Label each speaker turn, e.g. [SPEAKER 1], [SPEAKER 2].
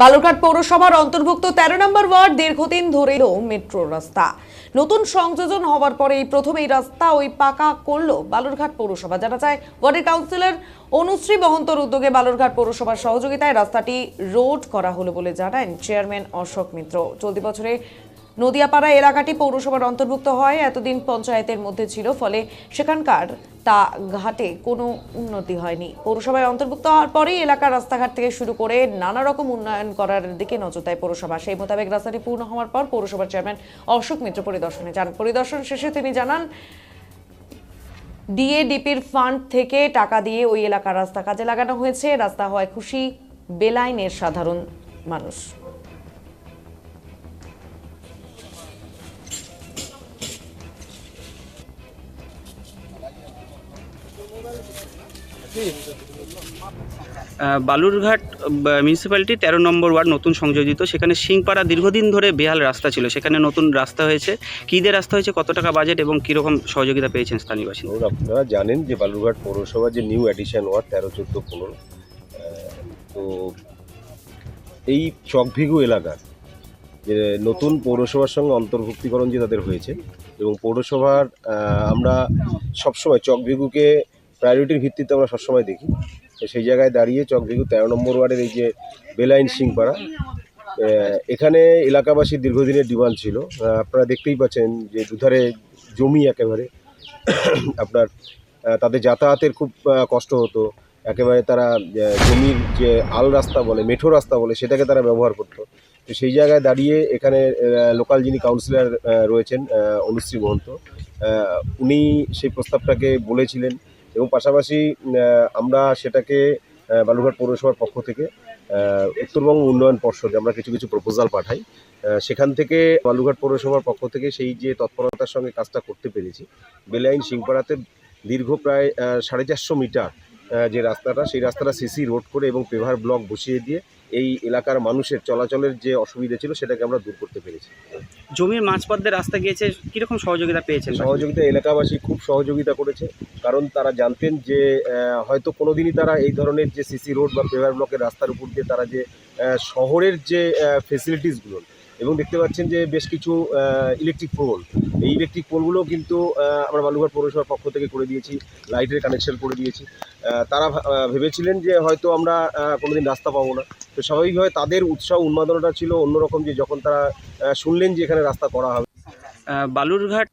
[SPEAKER 1] বালুরঘাট পৌরসভার অন্তর্ভুক্ত তেরো নম্বর ওয়ার্ড দীর্ঘদিন ধরে মেট্রো রাস্তা। নতুন সংযোজন হওয়ার পরে এই প্রথম এই রাস্তা ওই পাকা করল বালুরঘাট পৌরসভা। জানা যায়, ওয়ার্ডের কাউন্সিলর অনুশ্রী মহন্তর উদ্যোগে বালুরঘাট পৌরসভার সহযোগিতায় রাস্তাটি রোড করা হলো বলে জানান চেয়ারম্যান অশোক মিত্র। চলতি বছরে নদিয়াপাড়া এলাকাটি পৌরসভার অন্তর্ভুক্ত হয়। এতদিন পঞ্চায়েতের মধ্যে ছিল, ফলে সেখানকার তা ঘাটে কোনো উন্নতি হয়নি। পৌরসভায় অন্তর্ভুক্ত হওয়ার পরেই এলাকার রাস্তাঘাট থেকে শুরু করে নানা রকম উন্নয়ন করার দিকে নজর দেয় পৌরসভা। সেই মোতাবেক রাস্তাটি পূর্ণ হওয়ার পর পৌরসভার চেয়ারম্যান অশোক মিত্র পরিদর্শনে যান। পরিদর্শন শেষে তিনি জানান, ডিএডিপির ফান্ড থেকে টাকা দিয়ে ওই এলাকার রাস্তা কাজে লাগানো হয়েছে। রাস্তা হয় খুশি, বেলাইনের সাধারণ মানুষ।
[SPEAKER 2] বালুরঘাট মিউনিসিপ্যালিটি তেরো নম্বর ওয়ার্ড নতুন সংযোজিত। সেখানে সিংপাড়া দীর্ঘদিন ধরে বেহাল রাস্তা ছিল। সেখানে নতুন রাস্তা হয়েছে। কী দিয়ে রাস্তা হয়েছে, কত টাকা বাজেট এবং কীরকম সহযোগিতা পেয়েছেন স্থানীয় বাসিন্দা?
[SPEAKER 3] আপনারা জানেন যে বালুরঘাট পৌরসভার যে নিউ অ্যাডিশন ওয়ার্ড, তেরো, চোদ্দ, পনেরো তো এই চকভিগু এলাকা, যে নতুন পৌরসভার সঙ্গে অন্তর্ভুক্তিকরণ যে তাদের হয়েছে এবং পৌরসভার আমরা সবসময় চকভিগুকে প্রায়োরিটির ভিত্তিতে আমরা সবসময় দেখি। সেই জায়গায় দাঁড়িয়ে চকভিগু তেরো নম্বর ওয়ার্ডের এই যে বেলাইন সিংপাড়া এখানে এলাকাবাসীর দীর্ঘদিনের ডিমান্ড ছিল। আপনারা দেখতেই পাচ্ছেন যে দুধারে জমি একেবারে, আপনার তাদের যাতায়াতের খুব কষ্ট হতো। একেবারে তারা জমির যে আল রাস্তা বলে, মেঠো রাস্তা বলে, সেটাকে তারা ব্যবহার করতো। তো সেই জায়গায় দাঁড়িয়ে এখানে লোকাল যিনি কাউন্সিলর রয়েছেন অনুশ্রী মহন্ত উনি সেই প্রস্তাবটাকে বলেছিলেন। এবং পাশাপাশি আমরা সেটাকে বালুঘাট পৌরসভার পক্ষ থেকে উত্তরবঙ্গ উন্নয়ন পর্ষদে আমরা কিছু কিছু প্রপোজাল পাঠাই। সেখান থেকে বালুরঘাট পৌরসভার পক্ষ থেকে সেই যে তৎপরতার সঙ্গে কাজটা করতে পেরেছি, বেলাইন সিংপাড়াতে দীর্ঘ প্রায় সাড়ে চারশো মিটার যে রাস্তাটা সেই রাস্তাটা সিসি রোড করে এবং পেভার ব্লক বসিয়ে দিয়ে এই এলাকার মানুষের চলাচলের যে অসুবিধা ছিল সেটাকে আমরা দূর করতে পেরেছি।
[SPEAKER 2] জমির মাঝপথে রাস্তা গিয়েছে কীরকম সহযোগিতা পেয়েছেন
[SPEAKER 3] সহযোগিতা এলাকাবাসী খুব সহযোগিতা করেছে কারণ তারা জানতেন যে হয়তো কোনোদিনই তারা এই ধরনের যে সিসি রোড বা পেভার ব্লকের রাস্তার উপর দিয়ে তারা যে শহরের যে ফেসিলিটিসগুলো এবং দেখতে পাচ্ছেন যে বেশ কিছু ইলেকট্রিক পোল এই ইলেকট্রিক পোলগুলো কিন্তু আমরা বালুঘাট পৌরসভার পক্ষ থেকে করে দিয়েছি লাইটের কানেকশন করে দিয়েছি। তারা ভেবেছিলেন যে হয়তো আমরা কোনো কোনোদিন রাস্তা পাবো না। তো স্বাভাবিকভাবে তাদের উৎসাহ, উন্মাদনাটা ছিল অন্যরকম যে যখন তারা শুনলেন যে এখানে রাস্তা করা হবে।
[SPEAKER 2] বালুরঘাট